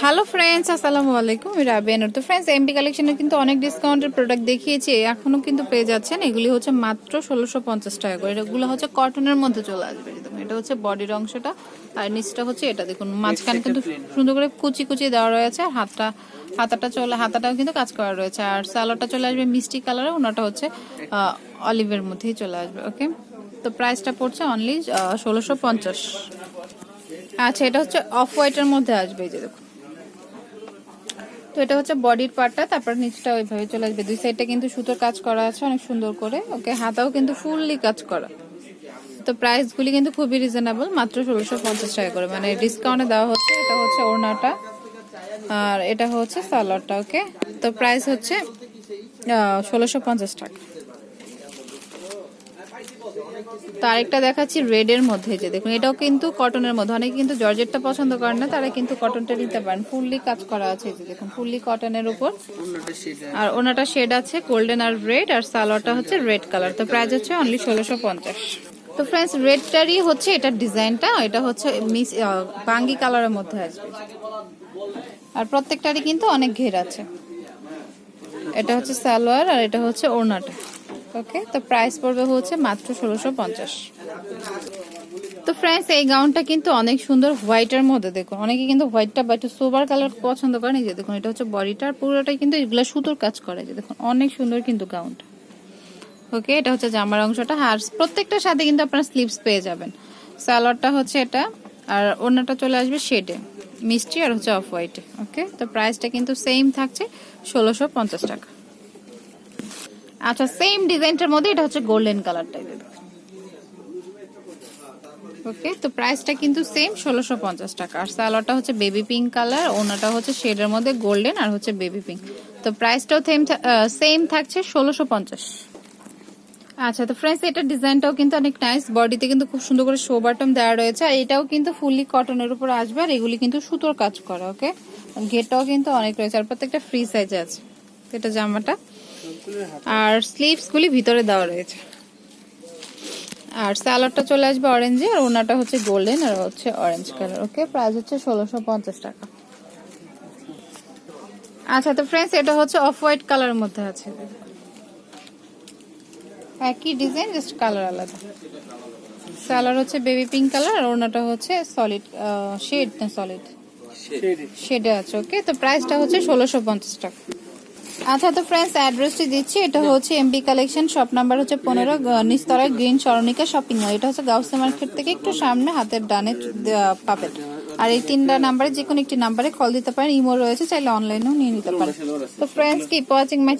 Hello friends আসসালামু আলাইকুম আমি রাবিয়া নূর তো ফ্রেন্ডস এমপি কালেকশনের কিন্তু অনেক ডিসকাউন্টের প্রোডাক্ট দেখিয়েছি। এখনও কিন্তু পেয়ে যাচ্ছেন। এগুলি হচ্ছে মাত্র ষোলোশো পঞ্চাশ টাকা করে। এগুলো হচ্ছে কটনের মধ্যে চলে আসবে। এটা হচ্ছে বডির অংশটা। আর নিচটা হচ্ছে এটা। দেখুন মাঝখানে কিন্তু সুন্দর করে কুচি কুচি দেওয়া রয়েছে। আর হাতটা হাতাটা চলে হাতাটাও কিন্তু কাজ করা রয়েছে। আর স্যালোটা চলে আসবে মিষ্টি কালারে ওনাটা হচ্ছে অলিভের মধ্যেই চলে আসবে। ওকে তো প্রাইসটা পড়ছে অনলি ষোলোশো পঞ্চাশ। আচ্ছা এটা হচ্ছে অফ হোয়াইটের মধ্যে আসবে এই যে দেখুন। তো এটা হচ্ছে বডির পার্টটা তারপর নিচটা ওইভাবে চলে আসবে। দুই সাইডটা কিন্তু সুতোর কাজ করা আছে, অনেক সুন্দর করে। ওকে, হাতাও কিন্তু ফুললি কাজ করা। তো প্রাইসগুলি কিন্তু খুবই রিজনেবল মাত্র ষোলোশো পঞ্চাশ টাকা করে। মানে ডিসকাউন্টে দেওয়া হচ্ছে, এটা হচ্ছে ওড়নাটা। আর এটা হচ্ছে সালোয়ারটা, ওকে? তো প্রাইস হচ্ছে ষোলোশো পঞ্চাশ টাকা। তো আরেকটা দেখাচ্ছি রেড এর মধ্যে যে দেখুন, এটাও কিন্তু কটনের মধ্যে। অনেকে কিন্তু জর্জেটটা পছন্দ করেন না, তারা কিন্তু কটনটা নিতে পারেন। ফুললি কাজ করা আছে যে দেখুন, ফুললি কটনের উপর। আর ওনাটা শেড আছে গোল্ডেন আর রেড আর সালোয়ারটা হচ্ছে রেড কালার তো প্রাইস হচ্ছে অনলি ষোলোশো পঞ্চাশ। তো ফ্রেন্ডস রেডটারই হচ্ছে এটার ডিজাইনটা, এটা হচ্ছে মিস বাঙ্গি কালারের মধ্যে আসবে। আর প্রত্যেকটারই কিন্তু অনেক ঘের আছে। এটা হচ্ছে সালোয়ার আর এটা হচ্ছে ওড়নাটা। ওকে? তো প্রাইস পড়বে হচ্ছে মাত্র ষোলোশো পঞ্চাশ। তো ফ্রেন্ডস এই গাউনটা কিন্তু অনেক সুন্দর হোয়াইটের মধ্যে, দেখুন। অনেকে কিন্তু হোয়াইটটা বা একটু সোবার কালার পছন্দ করেন। এই যে দেখুন, এটা হচ্ছে বডিটার পুরোটাই কিন্তু এগুলো সুতোর কাজ করে। যে দেখুন, অনেক সুন্দর কিন্তু গাউনটা ওকে? এটা হচ্ছে জামার অংশটা। আর প্রত্যেকটার সাথে কিন্তু আপনারা স্লিপস পেয়ে যাবেন। সালোয়ারটা হচ্ছে এটা, আর ওড়নাটা চলে আসবে শেডে মিষ্টি আর হচ্ছে অফ হোয়াইটে ওকে? তো প্রাইসটা কিন্তু সেম থাকছে ষোলোশো পঞ্চাশ টাকা। আচ্ছা সেম ডিজাইনটার মধ্যে এটা হচ্ছে গোল্ডেন কালারটা ওকে তো প্রাইসটা কিন্তু সেম ষোলোশো পঞ্চাশ টাকা। আর সালোয়ারটা হচ্ছে বেবি পিঙ্ক কালার ওনাটা হচ্ছে শেডের মধ্যে গোল্ডেন আর হচ্ছে বেবি পিঙ্ক তো প্রাইসটাও সেম সেম থাকছে ষোলোশো পঞ্চাশ। আচ্ছা তো ফ্রেন্ডস এটা ডিজাইনটাও কিন্তু অনেক নাইস বডিতে কিন্তু খুব সুন্দর করে শো বাটম দেওয়া রয়েছে। আর এটাও কিন্তু ফুললি কটনের উপর আসবে আর এগুলি কিন্তু সুতোর কাজ করা ওকে ঘেরটাও কিন্তু অনেক রয়েছে। আর প্রত্যেকটা ফ্রি সাইজে আছে। এটা জামাটা। আর স্লিভস গুলি ভিতরে দেওয়া রয়েছে। আর স্যালাডটা চলে আসবে অরেঞ্জে আর ওনাটা হচ্ছে গোল্ডেন আর হচ্ছে অরেঞ্জ কালার ওকে? প্রাইস হচ্ছে ষোলোশো পঞ্চাশ টাকা। আচ্ছা তো ফ্রেন্ডস এটা হচ্ছে অফ হোয়াইট কালারের মধ্যে আছে। একই ডিজাইন জাস্ট কালার আলাদা। কালার হচ্ছে বেবি পিঙ্ক কালার আর ওনাটা হচ্ছে সলিড শেড না সলিড? শেডে আছে ওকে? তো প্রাইসটা হচ্ছে ষোলোশো পঞ্চাশ টাকা। আচ্ছা তো ফ্রেন্ডস অ্যাড্রেসটি দিচ্ছি। এটা হচ্ছে এমপি কালেকশন শপ নাম্বার হচ্ছে পনেরো নিস্তরা গ্রিন সরণিকা শপিং মল এটা হচ্ছে গাউসে মার্কেট থেকে একটু সামনে হাতের ডানে পাবেন আর এই তিনটা নাম্বারে যে কোনো একটি নাম্বারে কল দিতে পারেন। ইমো রয়েছে চাইলে অনলাইনেও নিয়ে নিতে পারেন। তো ফ্রেন্ডস কিপ ওয়াচিং মাই